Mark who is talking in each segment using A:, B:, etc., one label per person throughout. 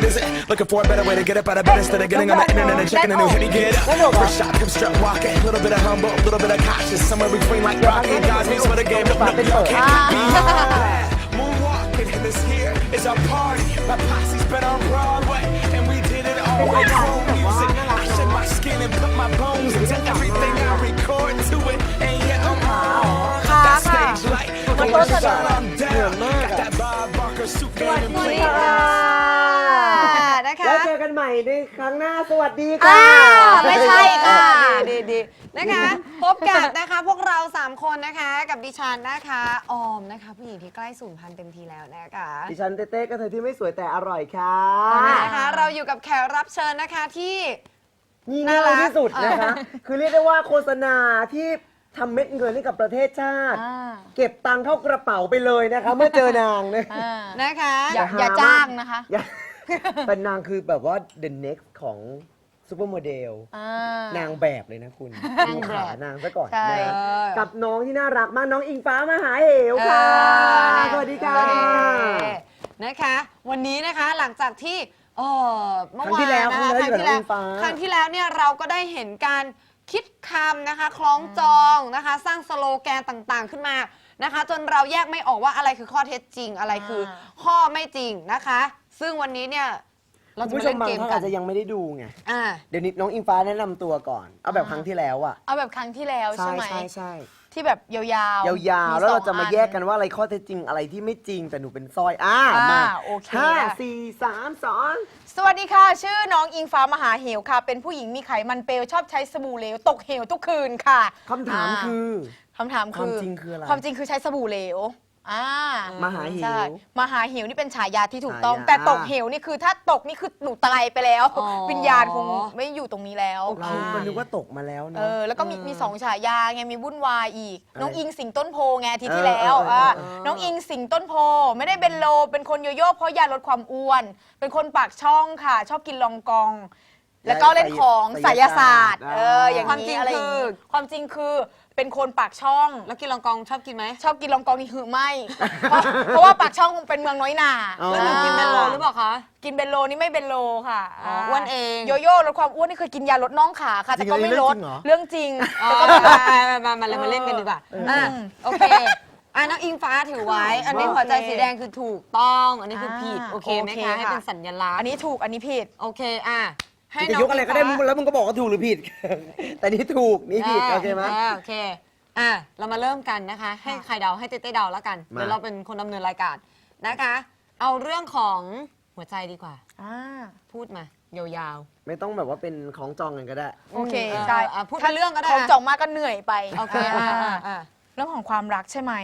A: it isn't. Looking for a better way to get up out of bed instead of getting on the internet and checking a new hit. Get up, first shot, come strut walking. A little bit of humble, a little bit of cautious. Somewhere between like rock and Cosby's for the game. No, no, you can't be. Moonwalking, and this here is our party. My posse's been on Broadway, and we did it all with home music. I shed my skin and put my bones into everything I record to it, and yet I'm on. That stage light, the shine on down. Got that Bob Barker suit game and play.
B: แล้วเจอกันใหม่ในครั้งหน้าสวัสดี
C: อ่า
B: ค่ะ
C: ไม่ใช่ค่ะ ดีดีนะคะ พบกับนะคะพวกเรา 3 คนนะคะกับดิฉันนะคะออมนะคะ ผู้หญิงที่ใกล้สูญพันธุ์เต็มทีแล้วนะคะ
B: ดิฉันเต้เต้ก็เธอที่ไม่สวยแต่อร่อยค่ะ
C: ตอนนี้นะคะเราอยู่กับแขกรับเชิญนะคะที่
B: นี่
C: น่า
B: ง่าย
C: รัก
B: ที่สุดนะคะ คือเรียกได้ว่าโฆษณาที่ทำเม็ดเงินให้กับประเทศชาติ
D: อ่า
B: เก็บตังค์เข้ากระเป๋าไปเลยนะคะ เมื่อเจอนางนะ
D: อ่า
C: นะคะ
D: อย่า
B: แต่หา
D: อย่าจ้างนะคะ
B: อย่า เป็นนางคือแบบว่า the next ของซูเปอร์โมเดล
D: อ่า นา
B: งแบบเลยนะคุณ
D: นางแบบ
B: ขานางซะก่อน
D: ใช่
B: นะ
C: เออ
B: กับน้องที่น่ารักมากน้องอิงฟ้ามาหาเหวค่ะ
C: เออ
B: สวัสดีค่ะ
C: สวัสดีนะคะ วันนี้นะคะหลังจากที่เออเมื่อ
B: ครั้ง
C: วา
B: ที่
C: น
B: แล้ว
C: นะ
B: ครั้
C: คะ
B: งที่แล้วอยู่กับน้องอิงฟ้า
C: ครั้งที่แล้วเนี่ยเราก็ได้เห็นการคิดคำนะคะ คล้องจองนะคะ สร้างสโลแกนต่างๆขึ้นมานะคะ จนเราแยกไม่ออกว่าอะไรคือข้อเท็จจริงอะไรคืออา ข้อไม่จริงนะคะ ซึ่งวันนี้เนี่ย เรา
B: คุณ
C: จะมา
B: ผู้ช
C: เล่
B: ม
C: น
B: บาง
C: เกม
B: ท่าน
C: กั
B: อานจจะยังไม่ได้ดูไง
C: อ่า
B: เดี๋ยวนี้น้องอิงฟ้าแนะนำตัวก่อน เอาแบบครั้งที่แล้วอะ
D: เอาแบบครั้งที่แล้ว
B: ใช่
D: ใช่ไหม
B: ใช่ใช่
D: ที่แบบยาวๆ
B: ยาวๆ แล้วเราจะมาแยกกัน
D: ว่า
B: ว่าอะไรข้อเท็จจริงอะไรที่ไม่จริงแต่หนูเป็นสร้อยอ่า
D: อ่า
B: มา
D: โอเค
B: ห้า
D: ได้
B: สี่สามสอง
D: สวัสดีค่ะ ชื่อน้องอิงฟ้ามหาเหวค่ะ เป็นผู้หญิงมีไขมันเปลวชอบใช้สบู่เหลว ตกเหวทุกคืนค่ะ
B: คำถามาคือ
D: คำถามคือ
B: ความจริงคืออะไร
D: ความจริงคือใช้สบู่เหลว อ่าม
B: หาเหว
D: ใช่มหาเหวนี่เป็นฉายาที่ถูกต้อง
B: ฉายา
D: แต่ตกเหวนี่คือถ้าตกนี่คือหนูตายไปแล้ว
C: อ๋อ
D: วิญญาณคงไม่อยู่ตรงนี้แล้ว
B: เรา
D: อ่า
B: ก็นึกว่าตกมาแล้ว
D: เอ
B: เนาะ
D: อแล้วก็มีมีสองฉายาไงมีวุ่นวายอีก
B: อะไร
D: น้องอิงสิงต้นโพไงอาที
B: เออ
D: ที่แล้ว
B: เออเออ
D: อะ
B: เออ
D: น้องอิงสิงต้นโพ ไม่ได้เป็นโลเป็นคนโยโย่เพราะยาลดความอ้วน เป็นคนปากช่องค่ะ ชอบกินลองกอง แล้วก็เล่นของไสยศาสตร์เอออย่าง
C: ความจริ
D: นี้
C: ง
D: อะไรอย่าง
C: คือ
D: นี้ความจริงคือ เป็นคนปากช่อง
C: แล้วกินลองกองชอบกินไหม
D: ชอบกินลองกองนี่หือไม่ เพราะเพราะว่าปากช่องเป็นเมืองน้อยหนา
B: อ๋อ
C: แล้วหนูกินเมนโลหรือเปล่าคะ
D: กินเบนโลนี่ไม่เบนโลค่ะ
C: อ๋ออ้วนเอง
D: โยโย่ลดความอ้วนนี่เคยกินยาลดน่องขาค่ะ แต่ก็ไม่ลด
B: จริงเหรอ
D: เรื่องจริง
C: อ๋อ
D: แต่ก็ไม่ลด
C: มามามาเลยมาเล่นกันดีกว่า
D: เอออ่
C: อะโอเคอะน้องอิงฟ้าถือไว้ อันนี้
D: โอเค
C: หัวใจสีแดงคือถูกต้อง อันนี้คือผิด
D: อ่า
C: โอเคไหม
D: โอเค
C: คะให้
D: ค่ะ
C: เป็นสัญลักษณ์
D: อันนี้ถูกอันนี้ผิด
C: โอเค อะ ให้
B: จะ
C: น้อง
B: ยกอะไรก็ได้
C: งฟ้า
B: แล้วมึงก็บอกว่าถูกหรือผิด แต่นี่ถูกนี่ผิดโอเคไหมา
C: โอเค อะ เรามาเริ่มกันนะคะ ให้ใครเดาให้เต้เต้เดาแล้วกัน
B: มา
C: เดี๋ยวเราเป็นคนดำเนินรายการนะคะ เอาเรื่องของหัวใจดีกว่า
D: อ่า
C: พูดมา ยาว
B: ไม่ต้องแบบว่าเป็นของจองกันก็ได้
D: โอเค
C: อืม
D: ใช่
C: อะพูดเป็นเรื่องก็ได้
D: ของจองมากก็เหนื่อยไป
C: ๆโอเคอะอะอะ
D: เรื่องของความรักใช่ไหม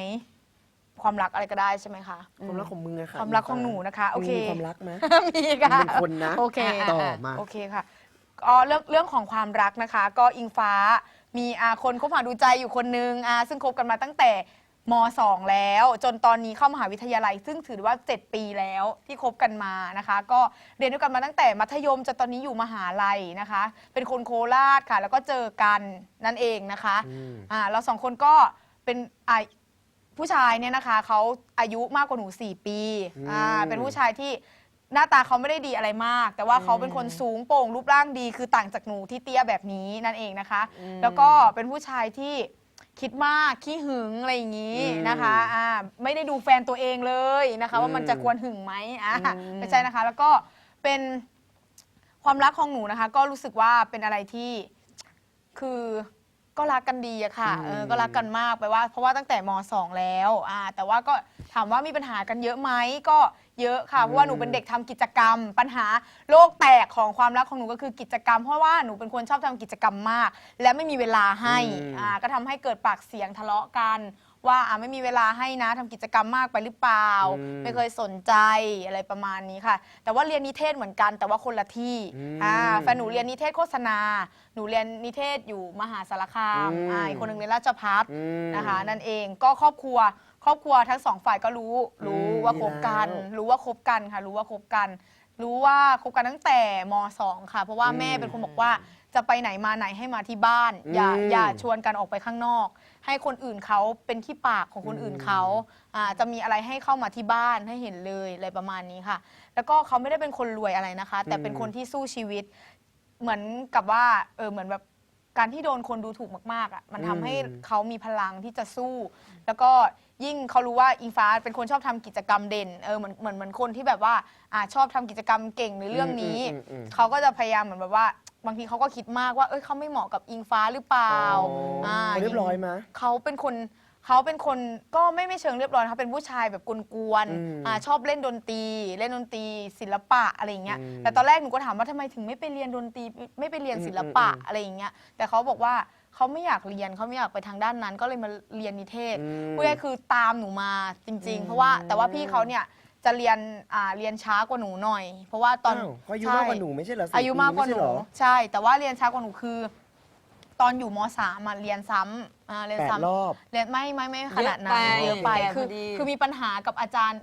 D: ความรักอะไรก็ได้ใช่ไหมคะ
B: ความรักของมึงอะค่ะ
D: ความรักของหนูนะคะโอเค
B: มึงมีความรักไหม
D: มีค่ะ
B: มึงเป็นคนนะ
D: โอเค
B: ต่อมา
D: โอเคค่ะก็เรื่องเรื่องของความรักนะคะ ก็อิงฟ้ามีอาคนคบหาดูใจอยู่คนนึงอาซึ่งคบกันมาตั้งแต่ม 2 แล้ว จนตอนนี้เข้ามหาวิทยาลัย ซึ่งถือว่า 7 ปีแล้วที่คบกันมานะคะ ก็เรียนด้วยกันมาตั้งแต่มัธยมจนตอนนี้อยู่มหาลัยนะคะ เป็นคนโคราชค่ะ แล้วก็เจอกันนั่นเองนะคะ
B: อืม
D: อ่าเราสองคนก็เป็นอ่า ผู้ชายเนี่ยนะคะเขาอายุมากกว่าหนู 4 ปีอ่า
B: อืม
D: เป็นผู้ชายที่หน้าตาเขาไม่ได้ดีอะไรมาก แต่ว่าเขาเป็นคนสูงโปร่งรูปร่างดีคือต่างจากหนูที่เตี้ยแบบนี้นั่นเองนะคะ แล้วก็เป็นผู้ชายที่คิดมากขี้หึงอะไรอย่างนี้นะคะอ่าไม่ได้ดูแฟนตัวเองเลยนะคะ ว่ามันจะควรหึงไหมอ่าไม่ใช่นะคะ แล้วก็เป็นความรักของหนูนะคะ ก็รู้สึกว่าเป็นอะไรที่คือ ก็รักกันดีอะค่ะเออก็รักกันมากไปว่า เพราะว่าตั้งแต่ม 2 แล้วอ่าแต่ว่าก็ถามว่ามีปัญหากันเยอะไหมก็เยอะค่ะเพราะว่าหนูเป็นเด็กทำกิจกรรม ปัญหาโลกแตกของความรักของหนูก็คือกิจกรรม เพราะว่าหนูเป็นคนชอบทำกิจกรรมมาก และไม่มีเวลาให้
B: อืม
D: อ่าก็ทำให้เกิดปากเสียงทะเลาะกัน ว่าอ่าไม่มีเวลาให้นะทำกิจกรรมมากไปหรือเปล่า
B: อืม
D: ไม่เคยสนใจอะไรประมาณนี้ค่ะ แต่ว่าเรียนนิเทศเหมือนกันแต่ว่าคนละที่
B: อืม
D: อ่าแฟนหนูเรียนนิเทศโฆษณา หนูเรียนนิเทศอยู่มหาสารคาม
B: อืม
D: อ่าอีกคนหนึ่งเรียนราชพัฒ
B: อืม
D: นะคะนั่นเองก็ครอบครัว ครอบครัวทั้งสองฝ่ายก็รู้ รู้
B: อืม
D: ว่าคบกัน
B: ดีแล้ว
D: รู้ว่าคบกันค่ะ รู้ว่าคบกัน รู้ว่าคบกันตั้งแต่ม .2 ค่ะ เพราะว่าแม่เป็นคนบอกว่าจะไปไหนมาไหนให้มาที่บ้าน อย่า
B: อืม
D: อย่าชวนกันออกไปข้างนอก ให้คนอื่นเขาเป็นที่ปากของคนอื่นเขาอ่าจะมีอะไรให้เข้ามาที่บ้านให้เห็นเลยอะไรประมาณนี้ค่ะ แล้วก็เขาไม่ได้เป็นคนรวยอะไรนะคะ แต่เป็นคนที่สู้ชีวิต เหมือนกับว่าเออเหมือนแบบการที่โดนคนดูถูกมากๆอะมันทำให้
B: อืม
D: เขามีพลังที่จะสู้ แล้วก็ยิ่งเขารู้ว่าอิงฟ้าเป็นคนชอบทำกิจกรรมเด่นเออเหมือนเหมือนเหมือนคนที่แบบว่าอ่าชอบทำกิจกรรมเก่งในเรื่องนี้
B: อืมอืมอืม
D: เขาก็จะพยายามเหมือนแบบว่า บางทีเขาก็คิดมากว่า เอ้ยเขาไม่เหมาะกับอิงฟ้าหรือเปล่า
B: อ๋ออ่เขาเรียบร้อยมะ
D: เขาเป็นคนเขาเป็นคนก็ไม่ไม่เชิงเรียบร้อยเขาเป็นผู้ชายแบบกวน
B: อืม
D: ๆอ่าชอบเล่นดนตรี เล่นดนตรีศิลปะอะไรอย่างเงี้ย
B: อืม
D: แต่ตอนแรกหนูก็ถามว่าทำไมถึงไม่ไปเรียนดนตรีไม่ไม่ไปเรียนศิลปะ
B: อืมอืม
D: อะไรอย่างเงี้ย แต่เขาบอกว่าเขาไม่อยากเรียนเขาไม่อยากไปทางด้านนั้น ก็เลยมาเรียนนิเทศ
B: อืม
D: พูดง่ายๆคือตามหนูมาจริง ๆ เพราะว่าแต่ว่าพี่เขาเนี่ย จะเรียนอ่าเรียนช้ากว่าหนูหน่อย เพราะว่าตอน
B: อ้าวเขาอายุมากกว่าหนูไม่ใช่เหรอสี่
D: อายุมากกว่าห
B: ปี
D: นู
B: ไใช่เรอ
D: ใช่ แต่ว่าเรียนช้ากว่าหนูคือ ตอนอยู่มสามอะเรียนซ้ำอ่าเรียน
B: แปด
D: ซ้ำ
B: รอบ
D: เรียนไม่ไม่ไม่ขนาดนั้น
C: เย
D: เย
C: อะ
D: อะ
C: ไป
D: ไป
C: แก่
D: คือ
C: พอดี
D: คือมีปัญหากับอาจารย์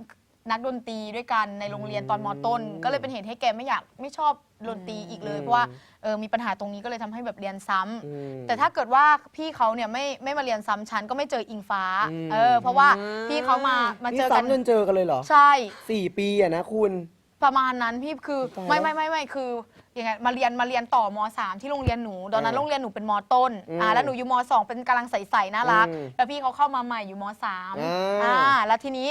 D: นักดนตรีด้วยกันในโรงเรียนตอนมต้น ก็เลยเป็นเหตุให้แกไม่อยากไม่ชอบดนตรีอีกเลย
B: อืม
D: เพราะว่าเออมีปัญหาตรงนี้ก็เลยทำให้แบบเรียนซ้ำ
B: อืม
D: แต่ถ้าเกิดว่าพี่เขาเนี่ยไม่ไม่มาเรียนซ้ำชั้นก็ไม่เจออิงฟ้า
B: อืม
D: เออเพราะว่าพี่เขามามา
B: นี่
D: เจอกัน
B: ซ้ำจนเจอกันเลยเหรอ
D: ใช่
B: สี่ปีอะนะคุณ
D: ประมาณนั้นพี่คือ
B: ตายแล้ว
D: ไม่ไม่ไม่ไม่คือยังไงมาเรียนมาเรียนต่อมสามที่โรงเรียนหนู ตอนนั้น
B: เออ
D: โรงเรียนหนูเป็นมต้น
B: อืม
D: อ่าแล้วหนูอยู่มสองเป็นกำลังใสๆน่ารัก
B: อืม
D: แล้วพี่เขาเข้ามาใหม่อยู่มสาม
B: อ่า
D: อ่าแล้วทีนี้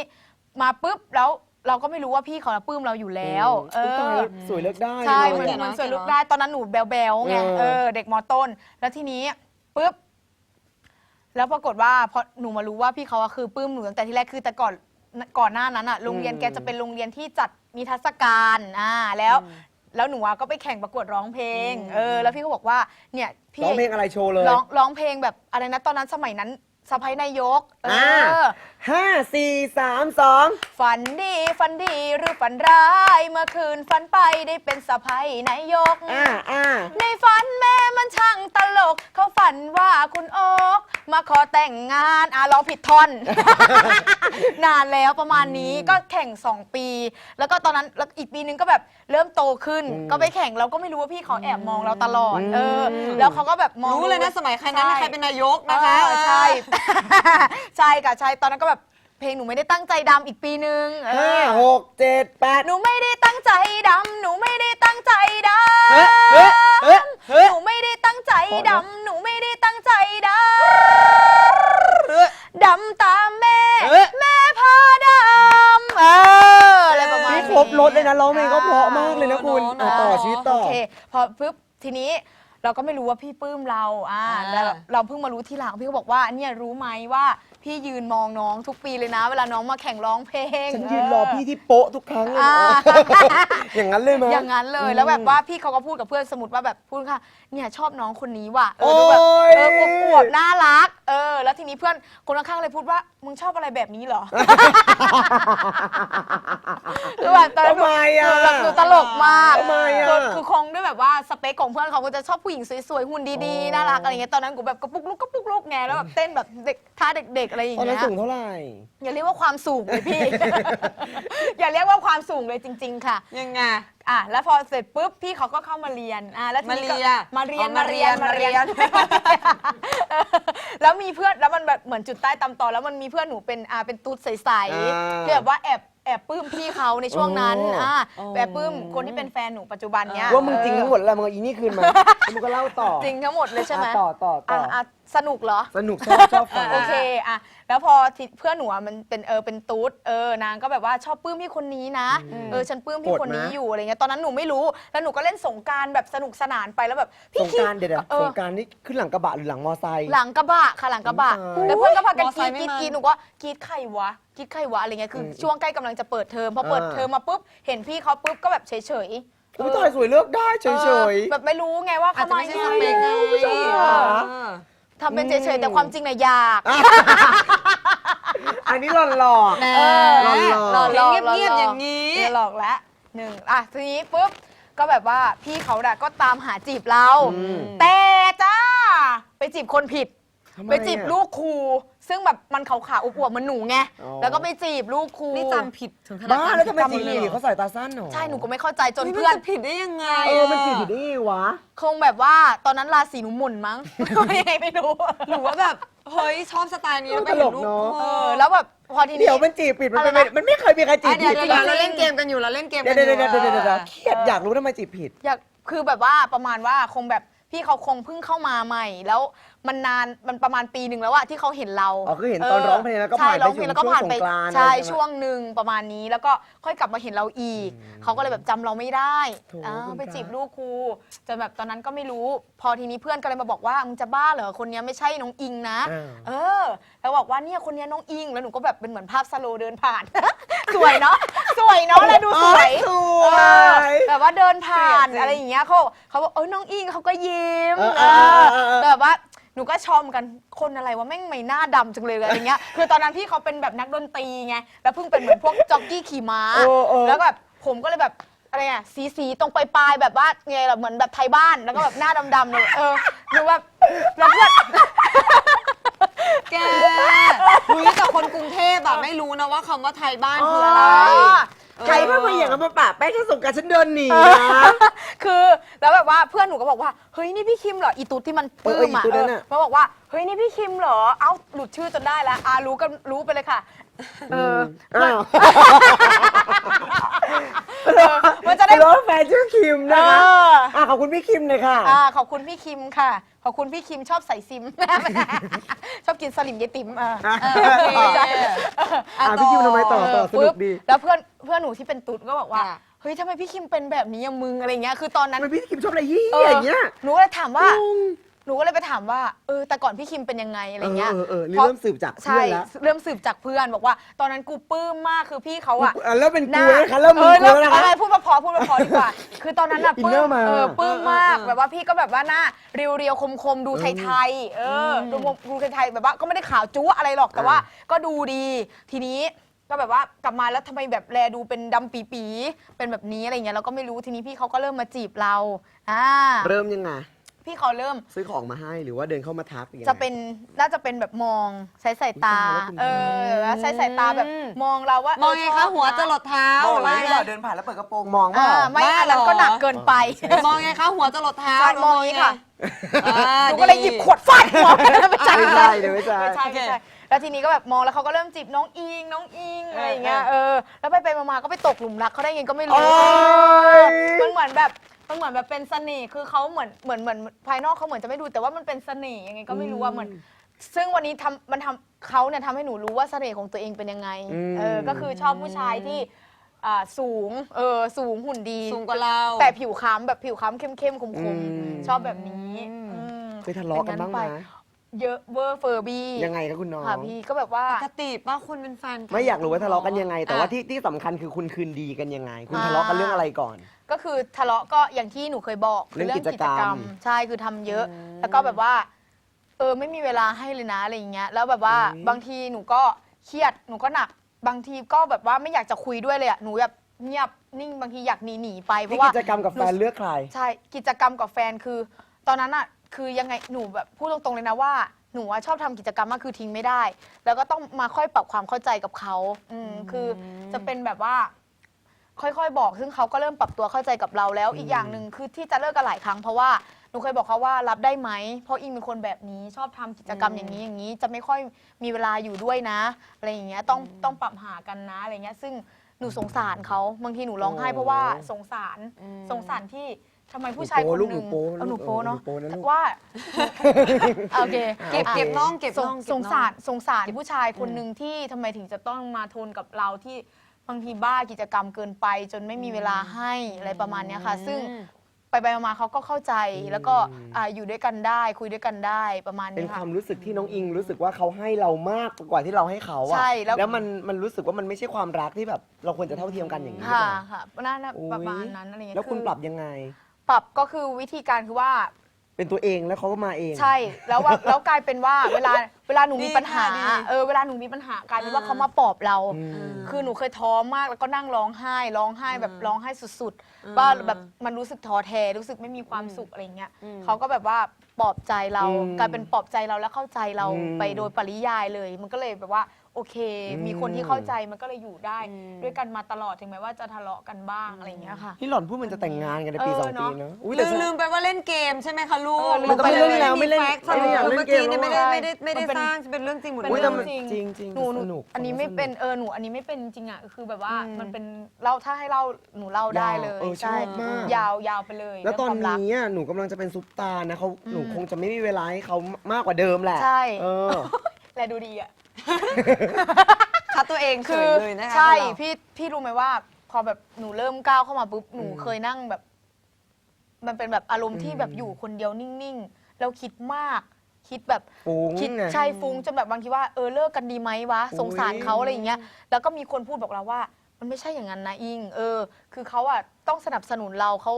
D: มาปุ๊บแล้วเราก็ไม่รู้ว่าพี่เขาปลื้มเราอยู่แล้ว เอ
B: มตาย
D: อ
B: แล้วสวยเลิกได้
D: ใช่
B: ลย
D: เหมือน
C: แก่
D: เห
C: น้
D: มื
C: อ
D: อยนสวย
C: แก่น้อย
D: ลูกได้ตอนนั้นหนูแบลๆไง
B: เออ
D: เออเด็กมต้น แล้วทีนี้ปุ๊บแล้วปรากฏว่าพอหนูมารู้ว่าพี่เขาอะคือปลื้มหนูตั้งแต่ที่แรกคือแต่ก่อนก่อนหน้านั้นอะโรงเรียนแกจะเป็นโรงเรียนที่จัดนิทรรศการอ่าแล้ว แล้วหนูอะก็ไปแข่งประกวดร้องเพลง เออ แล้วพี่เขาบอกว่าเนี่ยพี่
B: ร้องเพลงอะไรโชว์เลย
D: ร้องร้องเพลงแบบอะไรนะตอนนั้นสมัยนั้น สะพ้ายนายก เออ
B: อ่าห้าสี่สามสอง
D: ฝันดีฝันดีหรือฝันร้าย เมื่อคืนฝันไปได้เป็นสะพ้ายนายก
B: อ่าอ่า
D: ในฝันแม่มันช่างตลก เขาฝันว่าคุณโอ๊กมาขอแต่งงานอะร้องผิดท่อน นานแล้วประมาณนี้ก็แข่ง 2 ปี แล้วก็ตอนนั้นแล้วอีกปีนึงก็แบบเริ่มโตขึ้น
B: อืม
D: ก็ไปแข่งเราก็ไม่รู้ว่าพี่เขาแอบมองเราตลอด
B: อืม
D: เออ แล้วเขาก็แบบมอง
C: รู้เลยนะสมัยใครนั้นนะใครเป็นนายกนะคะ
D: เออใช่ใช่ค่ะใช่ตอนนั้นก็แบบเพลงหนูไม่ได้ตั้งใจดำอีกปีนึงเอ
B: ห้า
D: อ
B: หกเจ็ดแปด
D: หนูไม่ได้ตั้งใจดำหนูไม่ได้ตั้งใจด
B: เฮ้ยเฮ้ยเฮ้ยำเฮ้ย
D: หนูไม่ได้ตั้งใจดำหนูไม่ได้ตั้งใจดำดำตามแม่
B: เฮ้ย
D: แม่พาดำเอออะไรประมาณ
B: นี่
D: นี้
B: ครบรถเลยนะร้องเพลงก็เพราะมากเลยนะคุณ
C: เนอะ
B: อะต่อชีวิตต่อ
D: โอเค พอปุ๊บทีนี้ เราก็ไม่รู้ว่าพี่ปลื้มเราอ่า
C: อ่า
D: แล้วเราเพิ่งมารู้ทีหลังพี่ก็บอกว่าเนี่ยรู้ไหมว่าพี่ยืนมองน้องทุกปีเลยนะ เวลาน้องมาแข่งร้องเพลง
B: ฉันยืนรอพี่ที่โป๊ะทุกครั้งเลย
D: อ่า
B: อย่างนั้นเลยมั้ย
D: อย่างนั้นเลยแล้วแบบว่าพี่เขาก็พูดกับเพื่อนสมมติว่าแบบพูดค่ะ เนี่ยชอบน้องคนนี้ว่ะเอ
B: โอ้
D: อดูแบบ
B: ย
D: เอออวบๆน่ารัก เออ แล้วทีนี้เพื่อนคนข้างๆเลยพูดว่ามึงชอบอะไรแบบนี้เหรอ คือแบบตอนนั้น
B: ทำไมอะ
D: หนูแบบหนูตลกมาก
B: ทำไมอะ
D: คือคือคงด้วยแบบว่าสเปคของเพื่อนเขาก็จะชอบผู้หญิงสวยๆ หุ่นดีๆ น่ารักอะไรเงี้ย ตอนนั้นกูแบบกระปุกลุกกระปุกลุกไง แล้วแบบเต้นแบบเด็กท่าเด็กๆ อะไรอย่าง
B: ตอนนั้
D: เงี้
B: น
D: ย
B: สูงเท่าไหร่
D: อย่าเรียกว่าความสูงเลยพี่ อย่าเรียกว่าความสูงเลยจริง ๆ ค่ะ
C: ยังไง
D: อะ แล้วพอเสร็จปุ๊บพี่เขาก็เข้ามาเรียน อะ แล้วทีนี้ก็
C: มาเรียน
D: มาเรียน
C: อ๋อมาเรียน
D: มาเรียน เออแล้วมีเพื่อนแล้วมันแบบเหมือนจุดใต้ตำตอแล้วมันมีเพื่อนหนูเป็นอ่าเป็นตุ๊ดใส
B: อ่า
D: ๆที่แบบว่าแอบ แอบปลื้มพี่เขาในช่วงนั้น
B: โอ้
D: อ่า
C: โอ้
D: แอบปลื้มคนที่เป็นแฟนหนูปัจจุบันเนี้ย
B: ว่ามึงจริง
D: เออ
B: ทั้งหมดแล้วมึงเอาอีนี่คืนมาแล้วมึงก็เล่าต่อ
D: จริงทั้งหมดเลยใช่ไหม
B: อะต่อต่อต่ออ
D: อะสนุกเหรอ
B: สนุกชอบชอบฟัง
D: โอเคอะแล้วพอที่เพื่อนหนูอะมันเป็นเออเป็นตูดเออนางก็แบบว่าชอบปลื้มพี่คนนี้นะ เออฉันปลื้มพี่
B: โกรธ
D: คนนี้
B: นะ
D: อยู่อะไรเงี้ยตอนนั้นหนูไม่รู้แล้วหนูก็เล่นสงกรารแบบสนุกสนานไปแล้วแบบ
B: ส
D: พี่
B: ง
D: คิ
B: ก
D: ด
B: รารเดี๋ยวๆ
D: เอ
B: ส
D: อง
B: กรารนี่ขึ้นหลังกระบะหรือหลังมอไซค์
D: หลังกระบะค่ะหลังกระบะ
B: อุ๊ย
D: แล้วเพื่อนก็พากัน
C: มอกไซ
D: รี
C: ค์
D: ด
C: ไม่
D: กรีด
C: มัน
D: กรีดหนูก็กรีดใครวะกรีดใครวะอะไรเงี้ยคืออ
B: ม
D: ช่วงใกล้กำลังจะเปิดเทอมพอเปิด
B: อ่า
D: เทอมมาปุ๊บเห็นพี่เขาปุ๊บก็แบบเฉยเฉยๆ
B: อุ้ยตายสวยเลือกได้เฉ
D: เอยอ
B: ๆ
D: แบบไม่รู้ไงว่า
C: อาจ
D: เขา
C: จะ
D: มา
C: ไม่ใช่
D: ยั
C: ส
D: ง
C: เป
D: ไง
C: คไง
B: ผู้ชายเหรอ
C: เออ
D: ทำเป็นเฉยๆแต่ความจริงเนี่ยอยาก
B: อันนี้หล่อหล่อๆ
C: แหม
D: เออ
B: หล่อๆ
D: หล่อๆ
C: เงียบๆอย่างนี้
D: นี้หลอกแล้วหนึ่งอะทีนี้ปุ๊บก็แบบว่าพี่เขาน่ะก็ตามหาจีบเรา
B: อืม
D: แต่จ้า ไปจีบคนผิด
B: ทำไม
D: ไปจีบ
B: อะ
D: ลูกครูซึ่งแบบมันขาวๆอวบๆเหมันหนูไง
B: อ๋อ
D: แล้วก็ไปจีบลูกครู
C: นี่จำผิดถึงขนาด
B: บ้าแล้วทำไม
C: จำ
B: จี
C: ผิ
B: บ
C: ดเลยเหร
B: เขา
C: อ
B: ใส่ตาสั้นเหรอ
D: ใช่หนูก็ไม่เข้าใจจน
C: นี่
D: เพื่อน
C: มัจะผิดได้ยังไง
B: เออมันจีบผิดได้ไงวะ
D: คงแบบว่าตอนนั้นราศีหนูหมุนมั้ง ยังไงไม่รู้
C: หรือว่าแบบเฮ้ยชอบสไตล์นี้แล้วไปเห็นรูป
B: ตลกเนอะ
C: เอ
D: เอ
C: อ
D: อแล้วแบบพอทีนี้
B: เดี๋ยวมันจีบผิดมันเป็น
D: อะไรนะ
B: มันไม่เคยมีใครจี
C: อะ
B: บ
C: เดี๋ยว
B: ผิด
C: เดี๋ยว
B: นะ
C: เราเล่นเกมกันอยู่เราเล่นเกม
B: เดี๋
C: กั
B: ยวน
C: อ
B: เดี๋ยว
C: ยู่
B: เดี๋ยวเดี๋ยวเดี๋ยวเครียดอยากรู้ทำไมจีบผิด
D: อยากคือแบบว่าประมาณว่าคงแบบพี่เขาคงเพิ่งเข้ามาใหม่ แล้ว มันนานมันประมาณปีหนึ่งแล้วอะที่เขาเห็นเรา
B: อ๋อคือเห็นตอนร้องเพลงแล้วก็ผ่านไป
D: ใช่ร้องเพลงแล้วก็ผ่านไป
B: ช่วงสงกรานต์
D: ใช่
B: อะไรใช่ไหม
D: ช่วงหนึ่งประมาณนี้แล้วก็ค่อยกลับมาเห็นเราอีก เขาก็เลยแบบจำเราไม่ได้
B: โถ
D: อ้าว
B: คุณ
D: ไป
B: พระ
D: จีบลูกครูจนแบบตอนนั้นก็ไม่รู้ พอทีนี้เพื่อนก็เลยมาบอกว่ามึงจะบ้าเหรอคนเนี้ยไม่ใช่น้องอิงนะ
B: อ่า
D: เออ แล้วบอกว่าเนี่ยคนเนี้ยน้องอิง แล้วหนูก็แบบเป็นเหมือนภาพสโลว์เดินผ่าน สวยเนาะสวยเนาะแล้วดูสวย
B: อ๋อสวย
D: เออแบบว่าเดินผ่าน
C: เกลียดจริง
D: อะไรอย่างเงี้ยเขาเขาบอกเออน้องอิงเขาก็ยิ้ม
B: เออ
D: เอ
B: เออเออเออ
D: อแบบว่า หนูก็ชมกันคนอะไรว่าแม่งไม่หน้าดำจังเลยอะไรเงี้ย คือตอนนั้นพี่เขาเป็นแบบนักดนตรีไง แล้วเพิ่งเป็นเหมือนพวกจ็อกกี้ขี่ม้า
B: โอ้โอ้
D: แล้วแบบผมก็เลยแบบอะไรอะสีสีๆตรงปลายๆแบบว่าไงล่ะเหมือนแบบไทยบ้าน แล้วก็แบบหน้าดำๆเลยเออหนูแบบแล้วเพื่อน
C: แกรู้แต่คนกรุงเทพแบบไม่รู้นะว่าคำว่าไทยบ้านคืออะไร
B: ใครเข้ามาอย่างนั้นมาปะแป้งฉันส่งการฉันเดินหนีนะ
D: คือแล้วแบบว่าเพื่อนหนูก็บอกว่าเฮ้ยนี่พี่คิมเหรออีตุ๊ดที่มันปลื้มอะ
B: เอออีตุ๊ดนั่น
D: เอ
B: น่ะ
D: อมาบอกว่าเฮ้ยนี่พี่คิมเหรอเอ้าหลุดชื่อจนได้แล้วอารู้กันรู้ไปเลยค่ะ เออ
B: อ้าว
D: เออมันจะได้
B: ร้องแฟ นชื่อคิม
D: เอ
B: นะคะ
D: อ
B: อะขอบคุณพี่คิมเลยค่ะ
D: อ่าขอบคุณพี่คิมค่ะ ขอบคุณพี่คิมชอบใส่ซิม ชอบกินสลิมยายติ๋มอ่า
C: เออโอเค
B: อะพี่คิมทำไมต่อต่อสนุกดี
D: ปุ๊บแล้วเพื่อนเพื่อนหนูที่เป็นตุ๊ดก็บอกว่า
C: ค่ะ
D: เฮ้ยทำไมพี่คิมเป็นแบบนี้อะมึงอะไรเงี้ยคือตอนนั้น
B: ทำไมพี่คิมชอบอะไรยี่
D: เออ
B: อย่างเงี้ย
D: หนูก็เลยถามว่า
B: งง
D: หนูก็เลยไปถามว่าเออแต่ก่อนพี่คิมเป็นยังไงอะไรเงี้ย
B: เออเออเออ
D: พาะ
B: เริ่มสืบจากเพื่
D: ใช่
B: อนแล้ว
D: เริ่มสืบจากเพื่อนบอกว่า ตอนนั้นกูปลื้มมากคือพี่เขาอะ
B: อะแล้วเป็น
D: ห
B: กู
D: น้า
B: นะคะเริ่มมึ
D: เองอ
B: กู
D: เริ่ม
B: แล้วนะคะ
D: อะไรพูดมาพอพูดมาพอดีกว่า คือตอนนั้นอะปลื้
B: อินเนอ
D: ม
B: ร์มา
D: เออปลื้มมาก
C: เออเออ
D: แบบว่าพี่ก็แบบว่าหน้าเรียวๆคมๆดูไทยๆเออดูดูไทยๆแบบว่าก็ไม่ได้ขาวจู๊อะไรหรอกแต่ว่า ก็ดูดี ทีนี้ก็แบบว่ากลับมาแล้วทำไมแบบแลดูเป็นดำปีๆเป็นแบบนี้อะไรเงี้ยเราก็ไม่รู้ทีนี้พี่เขาก็เริ่มมาจีบเราอ่า
B: เริ่มยังไง
D: พี่เขาเริ่ม
B: ซื้อของมาให้หรือว่าเดินเข้ามาทักยังไง
D: จะเป็นน่าจะเป็นแบบมองใช้สายตา
B: อุ๊ยตายแล้วคุณ
D: เออแล้วใช้สายตาแบบมองเราว่าม
C: องไงคะหัวจะหลดเท้าม
B: อง
C: หรือ
B: ไว้
C: ว่าไง
B: เหรอเดินผ่านแล้วเปิดกระโปรงมองเป
D: อ่า
B: ล่า
D: ไม่
C: บ้า
D: อันนั้น
C: เหรอ
D: ก็หนักเกินไป
C: มองไงคะหัวจะหลดเท้า
D: ใช่มองอย่างนี้ค่ะ
C: อ่า
D: หนูก็เลยหยิบขวดฟาดหัวไม่ใช่
B: ไม่ใช่เดี๋ยวไม่ใช่
D: ไม่ใช่
C: โอเค
D: ไม่ใช่แล้วทีนี้ก็แบบมองแล้วเขาก็เริ่มจีบน้องอิงน้องอิงอะไรอย่างเงี้ยเออแล้วไปไปๆมาๆก็ไปตกหลุมรักเขาได้ยังไงก็ไม่รู้
B: โอ๊ย
D: มันเหมือนแบบ มันเหมือนแบบเป็นเสน่ห์คือเขาเหมือนเหมือนเหมือนภายนอกเขาเหมือนจะไม่ดูแต่ว่ามันเป็นเสน่ห์ยังไงก็ไม่รู้ว่าเหมือน ซึ่งวันนี้ทำมันทำเขาเนี่ยทำให้หนูรู้ว่าเสน่ห์ของตัวเองเป็นยังไง
B: อืม
D: เออก็คือชอบผู้ชายที่อ่าสูงเออสูงหุ่นดี
C: สูงกว่าเรา
D: แต่ผิวคล้ำแบบผิวคล้ำเข้มๆค
B: อื
D: ม
B: ม
D: ๆชอบแบบนี้อืม
B: เคยทะเลาะกันบ้างไหม
D: เป็ไป เยอะเวอร์เฟอร์บี้
B: ยังไงครับคุณน้อง
D: ค่ะพี่ก็แบบว่า
C: ปกติป้าคนเป็นแฟนน
B: ไม่อยากรู้ว่าทะเลาะกันยังไง แต่ว่า
C: อะ
B: ที่ที่สำคัญคือคุณคืนดีกันยังไง คุณ
D: อ่า
B: ทะเลาะกันเรื่องอะไรก่อน
D: ก็คือทะเลาะก็อย่างที่หนูเคยบอกคื
B: เรื่องกิจกรรม
D: ใช่คือทำเยอะ แล้วก็แบบว่า เออไม่มีเวลาให้เลยนะอะไรอย่างเงี้ยแล้วแบบว่า
B: อุ๊ย
D: บางทีหนูก็เครียดหนูก็หนัก บางทีก็แบบว่าไม่อยากจะคุยด้วยเลยอะหนูแบบเงียบนิ่งบางทีอยากหนีหนีไปเพ
B: นี่
D: ราะว่า
B: กิจกรรมกับแฟนเลือกใคร
D: ใช่ กิจกรรมกับแฟนคือ ตอนนั้นอะ คือยังไงหนูแบบพูดตรงๆเลยนะว่า หนูอะชอบทำกิจกรรมมากคือทิ้งไม่ได้ แล้วก็ต้องมาค่อยปรับความเข้าใจกับเขาอืมคือจะเป็นแบบว่า ค่อยๆ บอก ซึ่งเขาก็เริ่มปรับตัวเข้าใจกับเราแล้ว อีกอย่างหนึ่งคือที่จะเลิกกันหลายครั้งเพราะว่าหนูเคยบอกเขาว่ารับได้ไหม เพราะอิงเป็นคนแบบนี้ชอบทำกิจกรรมอย่างนี้อย่างนี้ จะไม่ค่อยมีเวลาอยู่ด้วยนะอะไรอย่างเงี้ยต้องต้องปรับหากันนะอะไรเงี้ย ซึ่งหนูสงสารเขาบางทีหนูร้องไห้เพราะว่าสงสาร สงสารที่ ทำไมผู้ชาย
B: หนู
D: คน
B: โป๊ลูก
D: หนึ่ง
B: หนูโป๊
D: เอาหนู
B: ลูก
D: โป๊เนาะ
B: เออหนูโป๊นะลูก
D: ว่าโอเค
C: เก็บ
D: อะ
C: เก็บน้องเก็บ
D: ส
C: น้
D: ง
C: องเก็บ
D: ส
C: น้อง
D: สารสงสารผู้ชายคนหนึ่งที่ทำไมถึงจะต้องมาทนกับเราที่บางทีบ้ากิจกรรมเกินไป จนไม่มีเวลาให้อะไรประมาณเนี้ยค่ะ ซึ่งไปไปมาๆเขาก็เข้าใจแล้วก็อ่าอยู่ด้วยกันได้คุยด้วยกันได้ประมาณ
B: เป็น
D: นี้
B: ค
D: ค่ะ
B: วามรู้สึกที่น้องอิงรู้สึกว่าเขาให้เรามากกว่าที่เราให้เขาอะ
D: ใช่แล้ว
B: แล้วมันมันรู้สึกว่ามันไม่ใช่ความรักที่แบบ เราควรจะเท่าเทียมกันอย่างนี้หรือ
D: ค่ะ
B: เปล่า
D: ค่ะน่าน่า
B: อุ๊ย
D: ประมาณนั้นอะไรเงี้ย
B: แล้วคุณ
D: อ
B: ปรับยังไง
D: ปรับก็คือวิธีการคือว่า
B: เป็นตัวเองแล้วเขาก็มาเอง
D: ใช่แล้วว่าแล้วกลายเป็นว่าเวลาเวลาหนูมีปัญหา
C: ดีค่ะดี
D: เออเวลาหนูมีปัญหากลายเป็นว่าเขามาปลอบเรา
B: อืม
D: คือหนูเคยท้อมากแล้วก็นั่งร้องไห้ร้องไห้แบบ
C: อืม
D: ร้องไห้สุด
C: อืม
D: ๆว่าแบบมันรู้สึกท้อแท้รู้สึกไม่มีความสุขอะไรเงี้ย
C: อืม
D: เขาก็แบบว่าปลอบใจเรา
B: อืม
D: กลายเป็นปลอบใจเราแล้วเข้าใจเรา
B: อืม
D: ไปโดยปริยายเลย มันก็เลยแบบว่า โอเค
B: อืม
D: มีคนที่เข้าใจมันก็เลยอยู่ได้
C: อืม
D: ด้วยกันมาตลอดถึงแม้ว่าจะทะเลาะกันบ้างอะไรเงี้ยค่ะ
B: นี่หล่อนพูดมันจะแต่งงานกันในปี
D: เออ
B: สองปี
D: เนอะ
B: เนอะอุ้ย
C: ลื
B: แต่
C: ม
B: ฉัน
C: ลืมไปว่าเล่นเกมใช่ไหมคะลูก
D: เออลืม
B: มันก็ไม่เล่นแล้วไม่เล่น
C: แฟกต์
B: ไม่อยากเล่น
C: เมื่อ
B: เก
C: กี้
B: ม
C: เนี่ยไม่
B: แล้
C: ได้
B: วอะ
C: ไม่ได้ไม่ได้
D: มันเป็น
C: สร้างเป็นเรื่องจริงหมดเล
B: อุ้ย
C: ย
B: แต่
D: เรื่
B: มัน
D: อง
B: จริงจริง
D: หนูหนู
B: สนุก
D: อันนี้ไม่เป็นเออหนูอันนี้ไม่เป็นจริงอะคือแบบว่า
C: อืม
D: มันเป็นเล่าถ้าให้เล่าหนูเล่าได้เลย
B: เออช
D: ใช่
B: อบมาก
D: ยาวยาวไปเลย
B: แล้วตอน
D: เรื่องความรัก
B: นี้อะหนูกำลังจะเป็นซุปตาร์นะเขาหนู
D: อืม
B: คงจะไม่มีเวลาให้เขามากกว่าเดิมแหละ
D: ใช่
B: เออ
D: แลดูดีอะ
C: คัดตัวเองเฉ
D: คื
C: ย
D: อ
C: เลยนะคะ
D: ใช่
C: พวกเรา
D: พี่พี่รู้ไหมว่า พอแบบหนูเริ่มก้าวเข้ามาปุ๊บหนู
B: อืม
D: เคยนั่งแบบ มันเป็นแบบอารมณ์ที่
B: อืม
D: แบบอยู่คนเดียวนิ่งๆแล้วคิดมาก คิดแบบ
B: ฟุ้ง
D: คิด
B: ไง
D: ใช่ฟุ้งจนแบบบางทีว่าเออเลิกกันดีไหมวะ
B: โอ้ย
D: สงสารเขาอะไรอย่างเงี้ยแล้วก็มีคนพูดบอกเราว่า มันไม่ใช่อย่างนั้นนะอิง เออ คือเขาอะต้องสนับสนุนเราเขา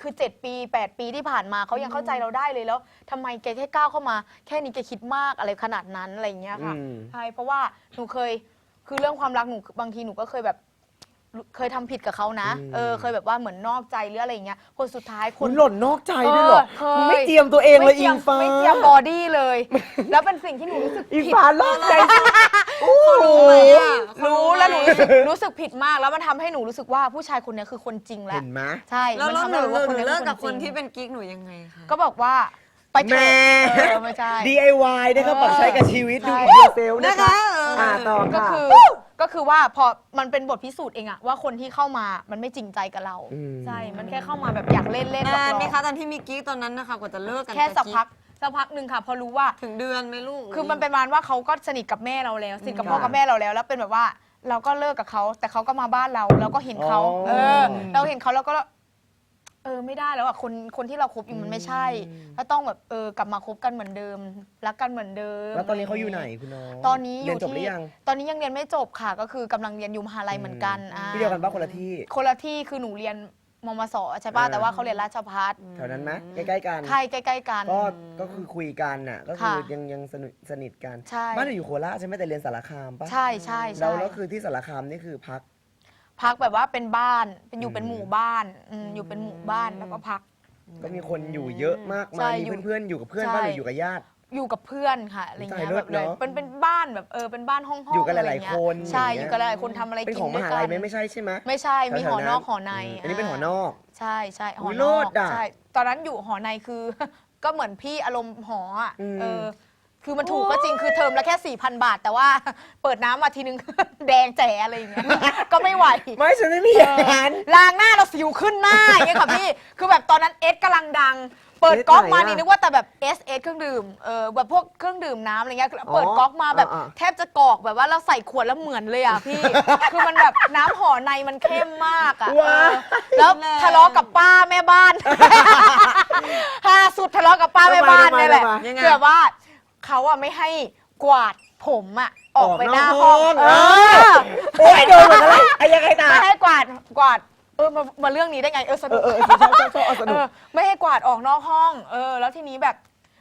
D: คือ 7 ปี 8 ปีที่ผ่านมาเขายังเข้าใจเราได้เลยแล้วทำไมแกแค่ก้าวเข้ามา แค่นี้แกคิดมากอะไรขนาดนั้นอะไรอย่างเงี้ยค่ะ
B: อืม
D: ใช่เพราะว่าหนูเคยคือเรื่องความรักหนูบางทีหนูก็เคยแบบ เคยทำผิดกับเขานะ
B: อืม
D: เออ เคยแบบว่าเหมือนนอกใจหรืออะไรอย่างเงี้ย คนสุดท้ายค
B: คุ
D: น
B: ณหล่นนอกใจด้วยเหรอ
D: เออเคย
B: มึงไม่เตรียมตัวเองเลย
D: ไม่
B: อิ
D: จีย
B: ง
D: ม
B: ฟ้า
D: ไม่เจียมบอดี้เลย แล้วเป็นสิ่งที่หนูรู้สึก
B: อิง
D: ผิด
B: ฟ้านอกใจโอ้โห
C: รู้ไหมอะ
D: รู้แล้วหนูรู้สึกรู้สึกผิดมาก แล้วมันทำให้หนูรู้สึกว่าผู้ชายคนเนี้ยคือคนจริงแหละ
B: เห็นไหม
D: ใช่
C: แล้ว
D: มัน
C: แล้ว
D: ทำ
C: ห
D: ให้
C: นู
D: รู้ว่าคน
C: หนู
D: นี้
C: เลิกกับ
D: อ
C: คน
D: จริง
C: ที่เป็นกิ๊กหนูยังไงคะ
D: ก็บอกว่า ไปเถ
B: แม่
D: อะเออไม่ใช่
B: DIY นะครับ
D: เออ
B: ปรับใช้กับชีวิตดู
D: ใช่
B: อินเดียเซลนะ
C: นะคะคะเอออ
B: อ่าต่อ
D: ก็
B: ค่ะ
D: คือก็คือว่าพอมันเป็นบทพิสูจน์เองอะว่าคนที่เข้ามามันไม่จริงใจกับเรา
B: อืม
D: ใช่ มันแค่เข้ามาแบบอยากเล่นเล่น
C: นานไหม
D: หลอก
C: คะตอนที่มีกิ๊กตอนนั้นนะคะกว่าจะเลิก
D: ๆ
C: กัน
D: แค่สัก
C: บ
D: พักสักพักหนึ่งค่ะ พอรู้ว่า
C: ถึงเดือนไหมลูก
D: คือมันเป็นประมาณว่าเขาก็สนิทกับแม่เราแล้วสนิทกับพ่อ
B: ค่ะ
D: กับแม่เราแล้ว แล้วเป็นแบบว่าเราก็เลิกกับเขาแต่เขาก็มาบ้านเราเราก็เห็นเขา
B: อ๋อ
D: เออ เราเห็นเขาแล้วก็ เออไม่ได้แล้วอะคนคนที่เราคบอยู่มันไม่ใช่ก็ต้องแบบเออกลับมาคบกันเหมือนเดิมรักกันเหมือนเดิม
B: แล้วตอนนี้เขาอยู่ไหนคุณน้อง
D: ตอนนี้อ
B: เรีย
D: ยู่
B: นจบหรื
D: ที่
B: อยัง
D: ตอนนี้ยังเรียนไม่จบค่ะ ก็คือกำลังเรียนอยู่มหาลัยเหมือนกันอ่า
B: ที่เดียวกันปะคนละที่
D: คนละที่คือหนูเรียนมมสใช่ป่ะ
B: อ่า
D: แต่ว่าเขาเรียนราชพัฒ
B: แถวนั้นไหมใกล้ๆกัน
D: ใช่ใกล้ๆกัน
B: ก็ก็คือคุยกันน่ะก็คือ
D: ค่ะ
B: ยังยังสนิทสนิทกัน
D: ใช่
B: บ้านหนูอยู่โคราชใช่ไหมแต่เรียนสารคามปะ
D: ใช่ใช่
B: แล้
D: ใช่
B: วแล้วคือที่สารคามนี่คือพัก
D: พักแบบว่าเป็นบ้านเป็นอยู่
B: อืม
D: เป็นหมู่บ้านอืมอยู่เป็นหมู่บ้านแล้วก็พัก
B: ก็มีคนอยู่เยอะมาก
D: ใช่
B: มาย
D: อยู่
B: มีเพื่อนๆอยู่กับเพื่อน
D: ใช่
B: บ้านหรืออยู่กับญาติ
D: อยู่กับเพื่อนค่ะอะไรเงี้ย
B: ตายเลิ
D: แบ
B: ศ
D: บเลย
B: เนอะ
D: เป็นเป็นบ้านแบบเออเป็นบ้านห้องๆ
B: อยู่กันหลายๆะ
D: ไรเงี้
B: คน
D: ใช่
B: อย่าง
D: อ
B: เงี้ย
D: ยู่กันหลายๆคนทำอะไร
B: เป็น
D: กิ
B: ของ
D: น
B: ม
D: ด้วย
B: หา
D: กั
B: ลัย
D: น
B: ไหมไม่ใช่ใช่ไหม
D: ไม่ใช่มีหอ
B: แถวๆ
D: นอกหอใน
B: อันนี้เป็นหอนอก
D: ใช่ใช่หอ
B: อุ๊ย
D: น
B: เลิ
D: อก
B: ศอะ
D: ใช่ตอนนั้นอยู่หอในคือ ก็เหมือนพี่อารมณ์หออะ
B: อืม
D: เออ คือมันถูกก็จริงคือเทอมละแค่ 4,000 บาท แต่ว่า เปิดน้ำมาทีนึง แดงแจ๋อะไรอย่างเงี้ย ก็ไม่ไหว
B: ไม่ฉันไม่มีอย่างนั้น
D: ล้างหน้าเราสิวขึ้นหน้าอย่างเงี้ยค่ะพี่ คือแบบตอนนั้นเอสกำลังดัง เปิดก๊อกมา
B: เอสไหนอะ
D: นี่นึกว่าแต่แบบเอสเอสเครื่องดื่ม เออแบบพวกเครื่องดื่มน้ำอะไรเงี้ย เปิดก๊อกมาแบบ
B: อ่าๆ
D: แทบจะกรอกแบบว่าเราใส่ขวดแล้วเหมือนเลยอะพี่ คือมันแบบน้ำห่อในมันเข้มมากอะ
B: ว้า
D: เออแล้วทะเลาะกับป้าแม่บ้าน ฮาสุดทะเลาะกับป้าแม่บ้านนี่แหละ
B: ทำไมทำไม
C: ยังไง
D: คือแบบว่า เขาอะไม่ให้กวาดผมอะออกไปหน้า
B: ออกนอก
D: ห้อง
B: ห้อง
D: เออ
B: โอ้ยโดนหมดอะไรไอ้ยังไงตา
D: ไม่ให้กวาดกวาดเออมามาเรื่องนี้ได้ไงเออส
B: เอ
D: นุ
B: อกเออชอบชอบชอบชอบเอาส
D: เอ
B: นุก
D: อไม่ให้กวาดออกนอกห้อง เออ แล้วทีนี้แบบ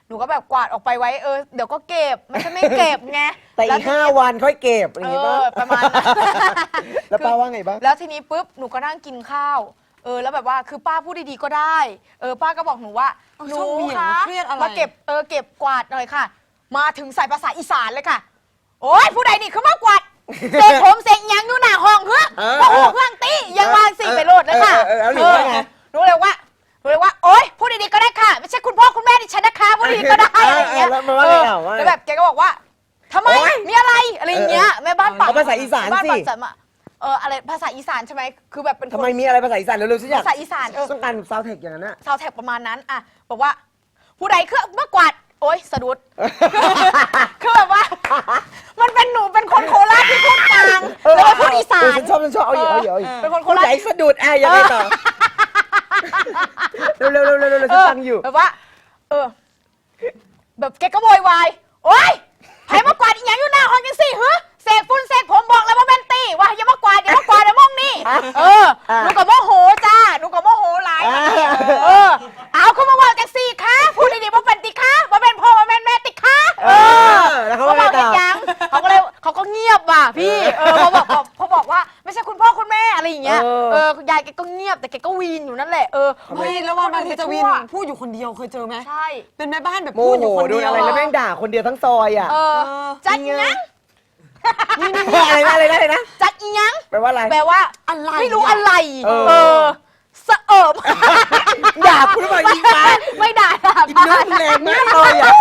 D: หนูก็แบบกวาดออกไปไว้เออเดี๋ยวก็เก็บไม่ใช่ไม่เก็บไง
B: แต่อีกห้าวันค่อยเก็บอย่าง
D: เอ
B: งี้ป่ะ
D: อประมาณนั้น
B: แล้วป้าว่าไงบ้าง
D: แล้วทีนี้ปุ๊บหนูก็นั่งกินข้าวเออแล้วแบบว่าคือป้าพูดดีๆก็ได้ เออป้าก็บอกหนูว่า
C: เอา
D: หนู
C: ชอบเหวี่ยง
D: คะ
C: มาเครียดอะไร
D: มาเก็บเออเก็บกวาดหน่อยค่ะ มาถึงใส่ภาษาอีสานเลยค่ะ โอ้ยผู้ใดนี่คือมากวาดเสกผมเสกหยังอยู่หน้าห้องเฮ้อ
B: เออ
D: โอ้โหเพื่อนตียังวางสี่ไปโลดเลยค่ะ
B: เออเออเออแล้วหนูว่าไง
D: หนูเลยว่าหนูเลยว่าโอ๊ยพูดดีๆก็ได้ค่ะ ไม่ใช่คุณพ่อคุณแม่ดิฉันนะคะพูดดีๆก็ได้อะไรอย่างเงี้ย
B: เออแล้วมันว่าไงอะว่าไง
D: แล้วแบบแกก็บอกว่าทำไม
B: โอ๊ย
D: มีอะไรอะไรอย่างเงี้ยแม่บ้านปาก
B: เอาภาษาอีสาน
D: แม่บ้าน
B: สิ
D: ปากจัดมาเอออะไรภาษาอีสานใช่ไหมคือแบบเป็นค
B: ทำ
D: น
B: ไมมีอะไรภาษาอีสานเร็วๆฉันอยาก
D: ภาษาอีสานเออ
B: ต้องการซาวเทคอย่างนั้นอะ
D: ซาวแท็กประมาณนั้นอะบอกว่า ผู้ใดเครื่องเมื่อกวาด โอ๊ยสะดุด คือแบบว่า มันเป็นหนูเป็นคนโคราชที่พูดกลางแล้วก็พูดอีสา
B: เออนฉันชอบฉันชอบเอาอีกเอาอีกเอาอีก
D: เป็นคนโค
B: ผู้
D: ราช
B: ใหญ่สะดุดอะยังไงต่อเร็วเร็วเร็วเร็วเร็วฉันฟังอยู่
D: แบบว่า เออ แบบแกก็โวยวาย โอ๊ยไผมากวาดอีหยังอยู่หน้าห้องยังสิเฮ้เสกฝุ่นเสกผมบอกแล้วว่าแมนี้ว่าอย่ามากวาดอย่ามากวาดอย่ามองนี่เออหนูก็โมโหจ้าหนูก็โมโหหลาย เออ เอาเขามาว่าจังสี่ค่ะพูดดีๆว่าเป็นติค่ะว่าเป็นพ่อว่าเป็นแม่ติค่ะเออแล้วเขาบอกไงต่อ ยังเขาก็เลยเขาก็เงียบว่ะพี่เออพอบอกเขาบอกว่าไม่ใช่คุณพ่อคุณแม่อะไรอย่างเงี้ยเออยายแกก็เงียบแต่แกก็วีนอยู่นั่นแหละเออ
C: เฮ้ยแล้วว่ามาทีจะวินพูดอยู่คนเดียวเคยเจอไหม
D: ใช่
C: เป็นแม่บ้านแบบพูดอยู่คนเดียว
B: อะไรแล้วแม่งด่าคนเดียวทั้งซอยอะ
D: เออจัดยัง ยัง
B: อะไรนะอะไรนะอะไรนะ
D: จัดอีหยัง
B: แปลว่าอะไร
D: แปลว่า
C: อะไร
D: ไม่รู้อะไร
B: เออ
D: เออ สะเอิบ
B: ด่าคุณหรือเปล่าอีป้า
D: ไม่ด่าด่า
B: เนื้อแรงมากเลยอะ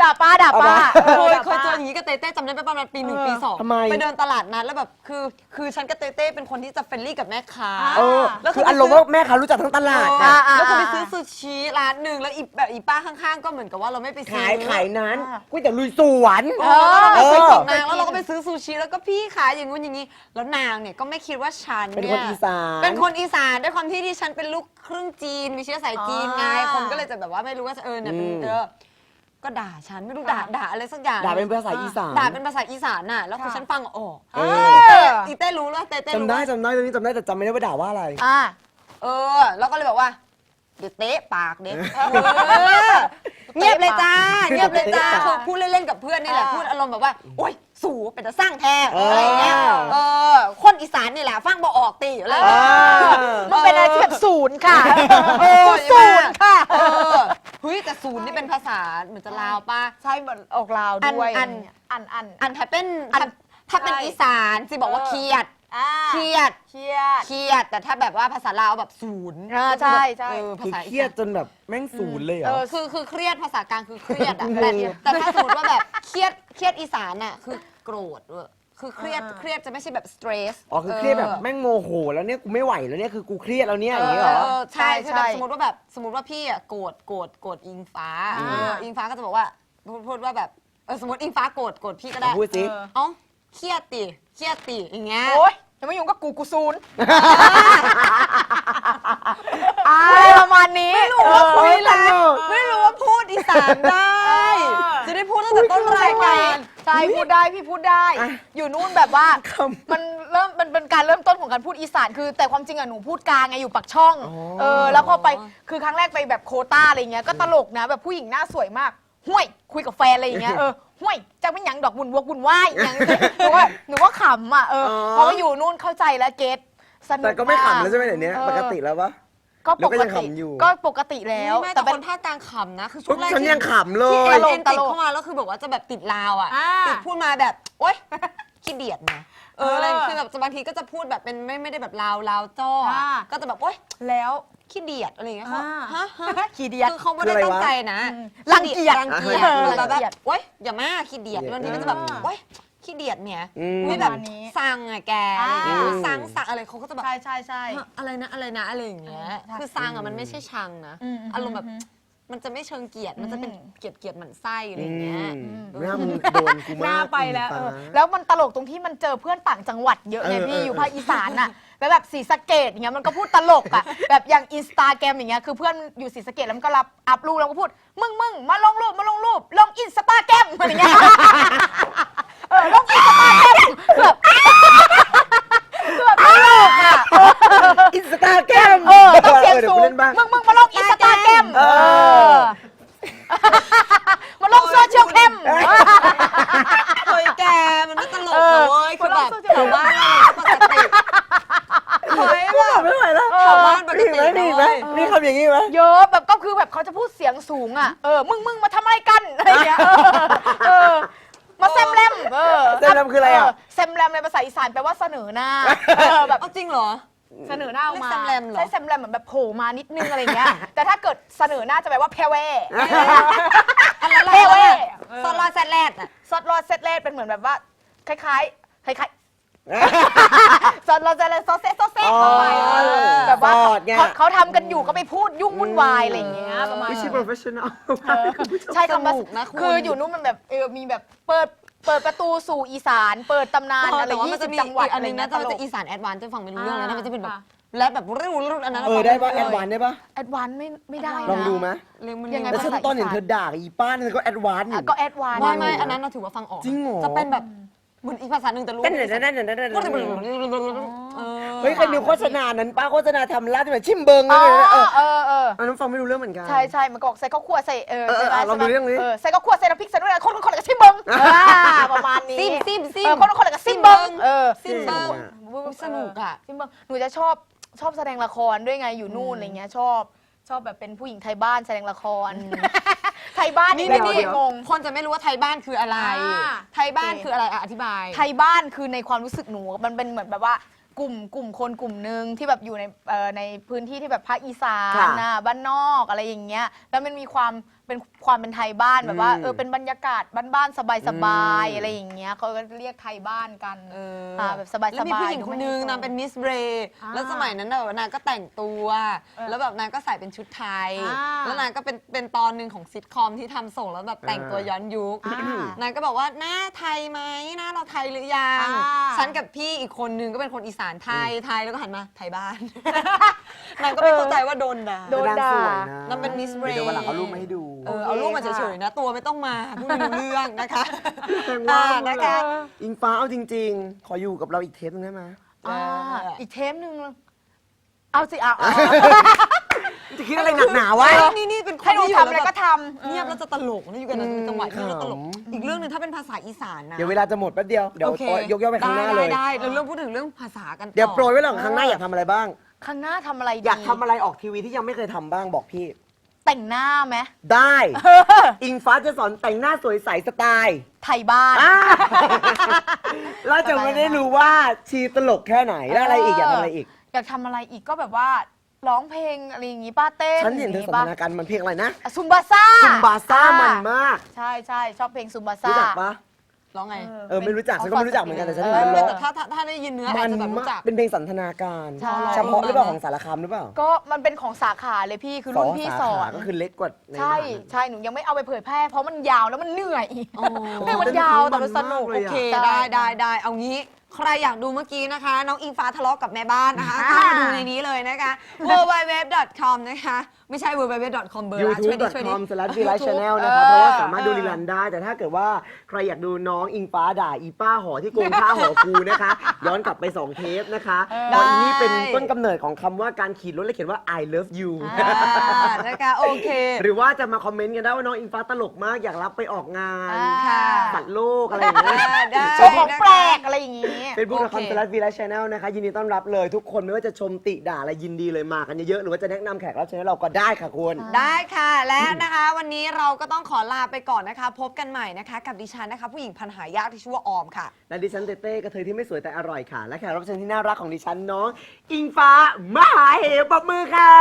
D: ด่าป้าด่าป้า
B: เอามา
C: เคย
D: ด่า
C: เคย
D: ป้า
C: เจออย่างนี้กับเต้เต้จำได้ไหมประมาณปีหนึ่ง
D: เออ
C: ปีสอง
B: ทำไม
C: ไปเดินตลาดนัดแล้วแบบคือ คือฉันกับเต้เต้เป็นคนที่จะเฟรนลี่กับแม่ค้า
B: เออ
C: แล้ว
B: คืออารมณ์ว่าแม่ค้ารู้จักทั้งตลาด
C: เอ
B: นะ
C: อแล้วก็ไปซื้อซูชิร้านหนึ่งแล้วอีแบบอีป้าข้างๆ ก็เหมือนกับว่าเราไม่ไปซื้อ
B: ขายขายนั้น
D: อ่า
B: ก๋วยเตี๋ยวลุยสวน
C: เออเราไปซื้อของ
B: เออ
C: นางแล้วเราก็ไปซื้อซูชิแล้วก็พี่ขายอย่างงู้นอย่างนี้ แล้วนางเนี่ยก็ไม่คิดว่าฉัน
B: เป็น
C: เนี่ย
B: คนอีสาน
C: เป็นคนอีสานด้วยความที่ที่ฉันเป็นลูกครึ่งจีน มีเชื้อสายจีนไง
D: อ่า
C: คนก็เลยจะแบบว่าไม่รู้ว่าเออเนี่ยเป็นเออก็ด่าฉันไม่รู้ด่าด่าอะไรสักอย่าง
B: ด่าเป็นภาษาอีสาน
C: ด่าเป็นภาษาอีสานน่ะ แล้วคือ
D: ค่ะ
C: ฉันฟังออก
B: เอ
C: เต้
B: อ
C: อีเต้รู้แล้วเต้เต้รู้
B: จำได้
C: ว่า
B: จำได้ตรงนี้จำได้แต่จำไม่ได้ว่าด่าว่าอะไร
D: อ่า
C: เออ แล้วก็เลยบอกว่าเดี๋ยวเตะปากเด็กเงียบเลยจ้าเงียบเลยจ้า
B: เตะปาก
C: คือพูดเล่นๆกับเพื่อนนี่แหละ
D: อ่า
C: พูดอารมณ์แบบว่าโอ๊ยสูเป็นจะสร้างแท้
B: เอออ
C: อะไรอย่างเงี้ยเออคนอีสานนี่แหละฟังบ่ออกตีอะไรอย่าง
B: เอ
C: เงี้ย
B: อ
D: มันเป็นอะไรที่แบบศูนย์ค่ะ
C: เออ
D: ศูนย์ค่ะ
C: เออเฮ้ยแต่ศูนย์นี่เป็นภาษาเหมือนจะลาวป่ะ
D: ใช่เหมือนออกลาวด้วย
C: อัน
D: อันอัน
C: อันถ้าเป็น
D: อัน
C: ถ้าถ้าเป็น
D: ใช่
C: อีสานสิบอกว่า
D: เออ
C: เครียด
D: อ่า
C: เครียด
D: เครียด
C: เครียด แต่ถ้าแบบว่าภาษาลาวแบบศูนย์
D: อ่าใช่ใช่
C: เออภา
B: คือ
C: ษา
B: เครียดจนแบบแม่งศูนย์เลยเหร
C: เอ
B: อ
C: อ คือคือเครียดภาษากลางคือเครียดอะ
B: งง
C: แต่แต่ถ้าสมมติว่าแบบเครียดเครียดอีสานอะคือโกรธเว้ยคือเครียด
D: อ่า
C: เครียดจะไม่ใช่แบบสเตรส
B: อ๋อคือเครียดแบบแม่งโมโห แล้วเนี่ยกูไม่ไหวแล้วเนี่ยคือกูเครียดแล้วเนี่ยอย่าง
C: เอ
B: นี้เหรอ
C: อใช่คือแบบ
D: ใช่
C: สมมติว่าแบบสมมติว่าพี่อะโกรธโกรธโกรธอิงฟ้า
D: อ่า
C: เอออิงฟ้าก็จะบอกว่าพูดพูดว่าแบบเออสมมติอิงฟ้าโกรธโกรธพี่ก็ได้
B: พูดสิ
D: เออ
C: เอ้าเครียดติเครียดติอย่างเงี้ย
D: โอ๊ย อย่ามายุ่งกับกูกูศูนย์อะไรประมาณนี้
C: ไม่รู้ว่าคุยอะไร
B: เออ
C: ไม่รู้ว่าพูดอีสานได้
D: เออ
C: จะได้พูดตั้งแต่ต้นรายการ
D: ใช่พูดได้พี่พูดได้
B: อะ
D: อยู่นู่นแบบว่า
B: คำ
D: มันเริ่มมันเป็นการเริ่มต้นของการพูดอีสานคือ แต่ความจริงอะหนูพูดกลางไงอยู่ปักช่อง
B: อ๋อ
D: เออแล้วพอไปคือครั้งแรกไปแบบโควต้าอะไรเงี้ยก็ตลกนะแบบผู้หญิงหน้าสวยมาก ห่วยคุยกับแฟนอะไรอย่างเงี้ยเออห่วยจะไม่หยังดอกบุญวกบุญไหวายหยังหนูว่าหนูว่าขำอะเออพอมาอยู่นู่นเข้าใจแล้วเก็ตสนุก
B: แต่ก็ไม่ขำแล้วใช่ไหมา
D: ก
B: เดี๋ยวนี้
D: เออ
B: ปกติแล้วปะ
D: ก็
B: แล้
D: ป
B: วก็
D: ก
B: ยัง
D: ติ
B: ขำอยู่
D: ก็ปกติแล้ว
C: ไม่
D: แต่
C: แต่
D: เป็
C: คนนภาคกลางขำนะ คือช่
B: ก็
C: วงแรก
B: ฉัน
C: ที่
B: ยังขำเล
C: ที่
B: ย
C: เอ็น
D: ตลก
C: เอ็นติด
D: ตลก
C: เข้ามาแล้วคือแบบว่าจะแบบติดลาวอะ
D: อ่า
C: ติดพูดมาแบบโอ๊ยขี้เดียดนะเอออะไร
D: เออ
C: คือแบบบางทีก็จะพูดแบบเป็นไม่ไม่ได้แบบลาวลาวจ้ออะ
D: อ่า
C: ก็จะแบบโอ๊ย
D: แล้ว
C: ขี้เดียดอะไรอย่างเงี้ยเขา
D: อ่า
C: ฮะฮะ
D: ขี้เดียด
C: คือเขาไม่ได้ตั้งใจนะ
D: อืมรังเกียจ
C: รังเกียจ
B: เออ
C: แบบ
D: รังเกียจ
C: โอ๊ยอย่ามาขี้เดียดบางทีก็จะแบบ
D: อ่า
C: โอ๊ยขี้เดียดเนี่ย
B: อืม
C: ไม่แบบ
D: ประมาณนี้
C: สั่งอะแกอะไรอย่างเงี้ย
D: อ่า
C: สั่งสั่งอะไรเขาก็จะแบบ
D: ใช่ใช่ใช่
C: ฮะอะไรนะอะไรนะอะไรอย่างเงี้ย
D: อืม
C: คือซังอะมันไม่ใช่ชังนะ
D: อืมอืม
C: อารมณ์แบบ
D: อืม
C: มันจะไม่เชิงเกลียด มันจะเป็น
D: อืม
C: เกลียดเกลียดหมันไส้อะไรอย่างเงี้ย
B: อืมหน้ามึงโดนกู
D: ห
B: มาก
D: น้าไปแล้วเออ
B: ฟ้า
D: แล้วมันตลกตรงที่มันเจอเพื่อนต่างจังหวัดเยอะไง
B: เออ
D: พี่
B: เออ
D: อยู่ภาคอีสานน่ะ แล้วแบบสีสะเกดอย่างเงี้ยมันก็พูดตลกอะแบบอย่างอินสตาแกรมอย่างเงี้ยคือเพื่อนอยู่สีสะเกดแล้วมันก็รับอัพรูปแล้วก็พูด มึงมึงมาลงรูปมาลงรูปลงอินสตาแกรมอะไรเงี้ยเออลงอินสตาแกรมแบบแบบตลกอะ
B: อินสตาแกรม
D: เออต้องเสียง
B: ดี๋ว
D: สู
B: กู
D: ง
B: เล่นบ้าง
D: มึงมึงมาลงอินสตาแกรม
B: เออ
D: มาลงโซเชียลแคม
C: เฮ้ยแกมันไม่ตลก
D: เออ
C: นะเว้ยคือแบบ
D: คนเรา
C: แถวบ้านเราปกติ เฮ้ยแบบ
B: ไม่ไหวแล้ว
C: แถวบ้านปก
B: มี
C: ติ
B: ไหมมีไหม
C: เลย
B: มีคำอย่างนี้ไหม
D: เยอะแบบก็คือแบบเขาจะพูดเสียงสูงอะ เออ มึงมึงมาทำอะไรกันอะไรอย่างเงี้ยเออเออ มาแซมแรมเออ
B: แซมแรมคืออะไรอะ
D: เแซมแรมในภาษาอีสานแปลว่าเสนอหน้าเออแบบ
C: เอาจริงเหรอ
D: เสนอหน้าออกมา
C: เรียกแซมแรมเหรอ
D: ใช่แซมแรมเหมือนแบบโผล่มานิดนึงอะไรอย่างเงี้ย แต่ถ้าเกิดเสนอหน้าจะแปลว่าแพรเว
C: อะไร
D: เท่เว้ย
C: ซอสลอยแซดแลดอะ
D: ซอสรอดเซตเลดเป็นเหมือนแบบว่า คล้ายๆคล้ายๆ ซอสรอดเซตเลดซอสเซตซอสเซตเข้าไป
B: อ๋อ
D: เออแบบว่า
B: ซอสไง
D: เขาเขาทำกันอยู่ก็ไปพูดยุ่งวุ่นวายอะไรอย่างเงี้ยประมาณ
B: ไม่ใช่
D: นั้น
B: professional
D: ใช่คำว่า
C: สนุกนะคุณ
D: คืออยู่นู่นมันแบบเออมีแบบเปิดเปิดประตูสู่อีสาน เปิดตำนานอะไร
C: แต่ว่า
D: ยี่
C: มัน
D: สิ
C: จะ
D: บ
C: มี
D: จังหวัด
C: อีกอันนึงนะ
D: ต
C: แต่มัน
D: ล
C: จะ
D: ก
C: อีสานแอดวานซ์จะฟังไม่รู้เรื่องเลยนะ
D: อ่ามั
C: มันจะเป็นแบบ
D: ค่ะ
C: แรปแบบริ้วริ้วอันนั้น
B: เออได้ป่ะแอดวานได้ป่ะ
D: แอดวานไม่ไม่ได้นะ
B: ลองดูไหม
C: เร็วมัน
D: ยังไง
B: แต่ฉันตอนเห็นเธอด่าอีป้าเนี่ยก็แอดวานอยู่
D: อะก็แอดวาน
C: ไม่ไม่
B: อยู่นะ
C: อันนั้นเราถือว่าฟังออก
B: จริงเหรอ
C: จะเป็นแบบ เหมือนอีกภาษาหนึ่งแต่รู้
B: นั่นนั่นนั่นนั่นนั่นนั่น
C: ก็จะเป็น
B: เฮ้ยเคยดูโฆษณานั้นป้าโฆษณาทำลาบที่แบบชิมเบิงเล
D: อ๋อย
B: นะเออ
D: เออเออ
B: อันนั้นฟังไม่รู้เรื่องเหมือนกัน
D: ใช่ใช่มันก็บอกใส่ข้าวคั่วใส่เออ
B: เออลองดูเรื่องนี้
D: ใส่ข้าวคั่วใส่น้ำพริกใส่ด้วยคนคนคนแล้วก็ชิมเบิงประมาณนี้
C: ซิมซิมซิม
D: คนคนแล้วก็ซิมเบิงเออ
C: ซิมเบิงสนุกอะ
D: ซิมเบิงหนูจะชอบชอบแสดงละครด้วยไงอยู่นู่นอะไรเงี้ยชอบชอบแบบเป็นผู้หญิงไทยบ้านแสดงละคร ไทยบ้าน
C: นี่
D: นี่
C: นี่
D: ไม่
C: นี่
D: งง
C: คนจะไม่รู้ว่าไทยบ้านคืออะไร
D: อ่า
C: ไทยบ้าน
D: โอเค
C: คืออะไรอะอธิบาย
D: ไทยบ้านคือในความรู้สึกหนู มันเป็นเหมือนแบบว่ากลุ่มกลุ่มคนกลุ่มหนึ่งที่แบบอยู่ในเอ่อในพื้นที่ที่แบบภาคอีสาน
B: ค่ะ
D: นะบ้านนอกอะไรอย่างเงี้ยแล้วมันมีความ เป็นความเป็นไทยบ้านแบบว่า
B: อืม
D: เออเป็นบรรยากาศบ้านๆสบาย
B: อืม
D: ๆอะไรอย่างเงี้ยเขาก็เรียกไทยบ้านกัน
C: เออ
D: อ่าแบบสบายๆ
C: แล้วมีผู้หญิงคนนึง
D: ดูไม่
C: นางเป็นมิสเบรย์
D: อ่า
C: แล้วสมัยนั้นน่ะนางก็แต่งตัว
D: เออ
C: แล้วแบบนางก็ใส่เป็นชุดไทย
D: อ่า
C: แล้วนางก็เป็นเป็นตอนหนึ่งของซิทคอมที่ทำส่งแล้วแบบแต่งตัวย้อนยุค
D: อ่านา
C: งก็บอกว่าหน้าไทยไหมหน้าเราไทยหรือยัง
D: อ่า
C: ฉันกับพี่อีกคนนึงก็เป็นคนอีสานไทยไทยแล้วก็หันมาไทยบ้าน นางก็ไม่เข้าใจว่าโดนด่า
D: โดน
B: แต่างสวย
D: ด่า
B: นะ
C: นางเป็น Miss Ray
B: เดี๋ยววันหลังเอารูปมาให้ดู
C: เออเอารูปมาเฉยๆนะ ตัวไม่ต้องมาพูดไม่รู้เรื่องนะคะ
B: แสดงว่า
C: อ่นะคะ
B: อิงฟ้าเอาจริง ๆ ขออยู่กับเราอีกเทปนึงได้ไหม
D: อ่า
C: เอออี
D: อีกเทปหนึ่งเอาสิเอาเอา
B: จะคิดอะไรหนักหนาวะ
C: เออนี่นี่เป็นคน
D: ให้หนู
C: ที่
D: ทำอะไรก็ทำ
C: เงียบแล้วจะตลกนะอยู่กันนะเป็นจังหวะที่เราตลก
B: อืม
C: อีกเรื่องหนึ่งถ้าเป็นภาษาอีสานนะ
B: เดี๋ยวเวลาจะหมดแป๊บเดียว เดี๋ยว
C: โอค
B: ยกย่อไปข้างหน้าเลย
C: ได้ได้ได้เราเริ่มพูดถึงเรื่องภาษากันต่อ
B: เดี๋ยวโปรยไว้หลังข้างหน้าอยากทำอะไรบ้าง
D: ข้างหน้าทำอะไรดี
B: อยากทำอะไรออกทีวีที่ยังไม่เคยทำบ้างบอกพี่
D: แต่งหน้าไหม
B: ได้อิงฟ้าจะสอนแต่งหน้าสวยใสสไตล์
D: ไทยบ้าน
B: อ่าเราจะไม่ได้รู้ว่าชีตลกแค่ไหนแล้วอะไรอีกอยากทำอะไรอีก
D: อยากทำอะไรอีกก็แบบว่าร้องเพลงอะไรอย่างงี้ป้าเต้น
B: ฉันเห็นเธอสันทนาการมันเพลงอะไรนะ
D: อะซุมบาซ่า
B: ซุมบาซ่ามันมาก
D: ใช่ใช่ชอบเพลงซุมบาซ่า
B: รู้จักปะ
C: ร้องไง
B: เออไม่รู้จักฉันก็ไม่รู้จักเหมือนกันแต่ฉัน
C: เอ
B: เห็น
C: อ
B: มันร้อง
C: แต่ถ้าถ้าถ้าได้ยินเนื้อ
B: มั
C: อาจ
B: น
C: จะแบบ
B: มา
C: รู้จัก
B: กเป็นเพลงสันทนาการ
D: ใช่
B: เฉพาะหรือเปล่าของสารคามหรือเปล่า
D: ก็มันเป็นของสาขาเลยพี่คือรุ่นพี่สอ
B: ขานก็คือเล็กกว่าใน
D: ใช่
B: มหาลัย
D: ใช่หนูยังไม่เอาไปเผยแพร่เพราะมันยาวแล้วมันเหนื่อย
C: อ๋อ
D: เพลงมันยาวแต่มันสนุก
B: มันมากเลย
C: โอ
B: อะ
C: เค
D: ใช่
C: ได้ได้ได้เอางี้ใครอยากดูเมื่อกี้นะคะ น้องอิงฟ้าทะเลาะกับแม่บ้านนะคะ
D: อ่า
C: เข้ามาดูในนี้เลยนะคะ www.com นะคะ ไม่ใช่ www.com เบอร์ละช่วยดิช่วยดิ
B: youtube.com slash v l i v e channel
C: เอ
B: นะครับ
C: อ
B: เพราะว่าสามารถดูรีลันได้ แต่ถ้าเกิดว่าใครอยากดูน้องอิงฟ้าด่าอีป้าหอที่โกงค่าหอครูนะคะ ย้อนกลับไป 2 เทปนะคะตอนนี้เป็นต้นกำเนิดของคำว่าการขีดรถและเขียนว่า I love you
C: อ่านะคะโอเค
B: หรือว่าจะมาคอมเมนต์กันได้ว่าน้องอิงฟ้าตลกมากอยากรับไปออกงาน
D: อ่า
C: ค่ะ
B: สัตว์โลกอะไรอย่างเงี้ย
C: ได้
D: โชว์ของแปล กอะไรอย่างงี้
B: facebook.com
C: โอเค
B: slash v l i v e channel นะคะ ยินดีต้อนรับเลยทุกคนไม่ว่าจะชมติด่าอะไรยินดีเลยมากันเยอะๆหรือว่าจะแนะนำแขกรับเชิญให้เราก็ได้ค่ะคุณ
C: ได้ค่ะและนะคะ วันนี้เราก็ต้องขอลาไปก่อนนะคะ พบกันใหม่นะคะ กับดิฉันนะคะ ผู้หญิงพันหายากที่ชื่อว่าออมค่ะ
B: และดิฉันเต้เต้กระเทยที่ไม่สวยแต่อร่อยค่ะ และแขกรับเชิญที่น่ารักของดิฉันน้อง อิงฟ้ามหาเหวปรบมือค่ะ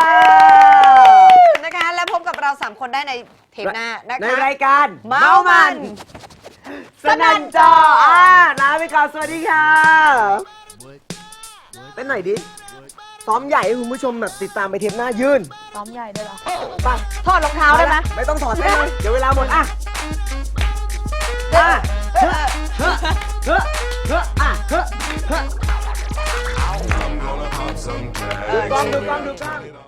C: นะคะ และพบกับเรา 3 คนได้ในเทปหน้านะคะ
B: ในรายการ
C: เมามัน
B: สนันจออ่าลาไปก่อนสวัสดีค่ะเต้นหน่อยดิ ซ้อมใหญ่ให้คุณผู้ชมแบบติดตามไปเทปหน้ายืน
D: ซ้อมใหญ่ด้วยเหรอ
B: ไป
D: ถอดรองเท้าได้ไหม
B: ไม่ต้องถอดได้เลยเดี๋ยวเวลาหมดอะอะเฮ้อเฮ้อเฮ้อเฮ้ออะเฮ้อเฮ้อ
A: I'm gonna pop some tags.
B: ดูกล้องดูกล้องดูกล้อง